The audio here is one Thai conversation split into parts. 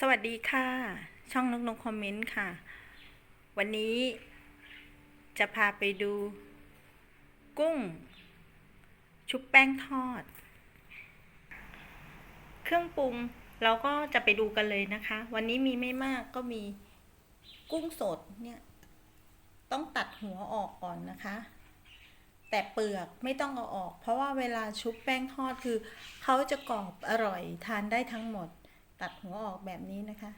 สวัสดีค่ะ ช่องนกนกคอมเมนต์ค่ะ วันนี้จะพาไปดู กุ้ง ชุบแป้งทอด เครื่องปรุงเราก็จะไปดูกันเลยนะคะ วันนี้มีไม่มากก็มีกุ้งสดเนี่ย ต้องตัดหัวออกก่อนนะคะ แต่เปลือกไม่ต้องเอาออก เพราะว่าเวลาชุบแป้งทอดคือเขาจะกรอบอร่อยทานได้ทั้งหมด ตัดหัวออกแบบนี้นะคะ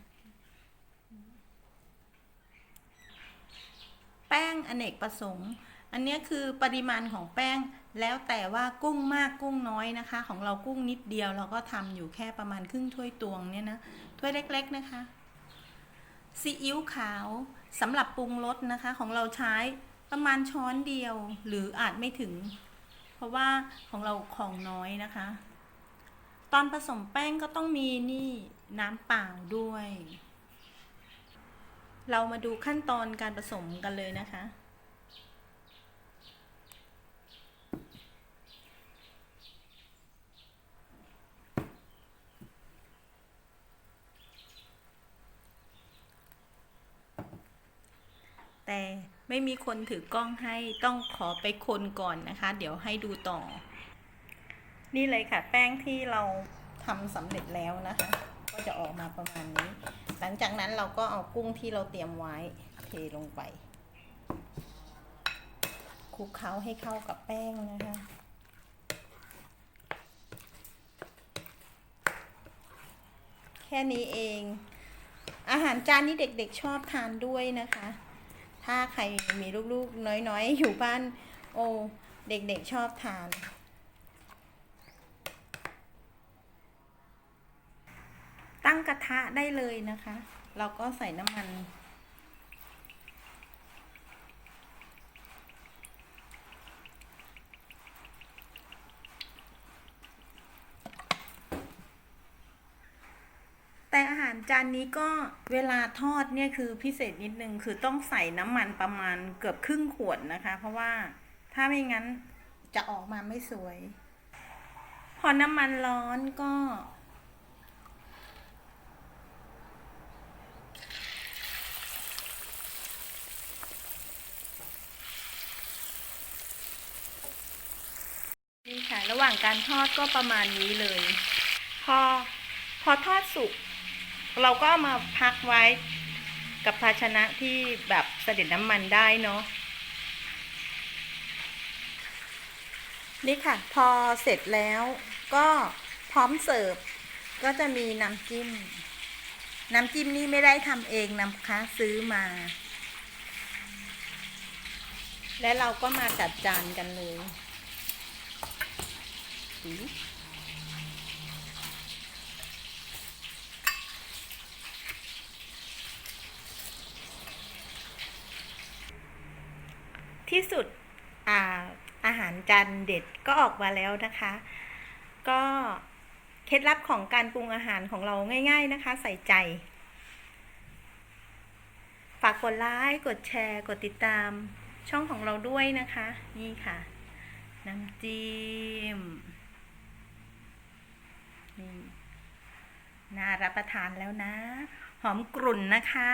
แป้งอเนกประสงค์ อันนี้คือปริมาณของแป้งแล้วแต่ว่ากุ้งมากกุ้งน้อยนะคะ ของเรากุ้งนิดเดียว เราก็ทำอยู่แค่ประมาณครึ่งถ้วยตวงเนี่ยนะถ้วยเล็ก ๆนะคะซีอิ๊วขาวสำหรับปรุงรสนะคะ ของเราใช้ประมาณช้อนเดียวหรืออาจไม่ถึง เพราะว่าของเราของน้อยนะคะ ตอนผสมแป้งก็ต้องมีนี่น้ำเปล่าด้วย เรามาดูขั้นตอนการผสมกันเลยนะคะ แต่ไม่มีคนถือกล้องให้ต้องขอไปคนก่อนนะคะ เดี๋ยวให้ดูต่อ นี่เลยค่ะ แป้งที่เราทำสำเร็จแล้วนะคะ ก็จะออกมาประมาณนี้ หลังจากนั้นเราก็เอากุ้งที่เราเตรียมไว้เทลงไปคลุกเคล้าให้เข้ากับแป้งนะคะ แค่นี้เอง อาหารจานนี้เด็กๆชอบทานด้วยนะคะ ถ้าใครมีลูกๆน้อยๆ อยู่บ้านโอ้เด็กๆชอบทาน ตั้ง กระทะได้เลยนะคะ เราก็ใส่น้ำมัน แต่อาหารจานนี้ก็เวลาทอดเนี่ยคือพิเศษนิดนึง คือต้องใส่น้ำมันประมาณเกือบครึ่งขวดนะคะ เพราะว่าถ้าไม่งั้นจะออกมาไม่สวย พอน้ำมันร้อนก็ ระหว่างการทอดก็ประมาณนี้เลย พอพอทอดสุกเราก็มาพักไว้กับภาชนะที่แบบเสด็จน้ำมันได้เนาะนี่ค่ะ พอเสร็จแล้วก็พร้อมเสิร์ฟ ก็จะมีน้ำจิ้ม น้ำจิ้มนี่ไม่ได้ทำเองนะคะซื้อมา และเราก็มาจัดจานกันเลย สีที่สุดอาอาหารจานเด็ดก็ออกมาแล้วนะคะ ก็เคล็ดลับของการปรุงอาหารของเราง่าย ๆนะคะ ใส่ใจ ฝากกดไลค์กดแชร์ กดติดตามช่องของเราด้วยนะคะ นี่ค่ะ น้ำจิ้มนี่น่า รับประทานแล้วนะ หอมกรุ่นนะคะ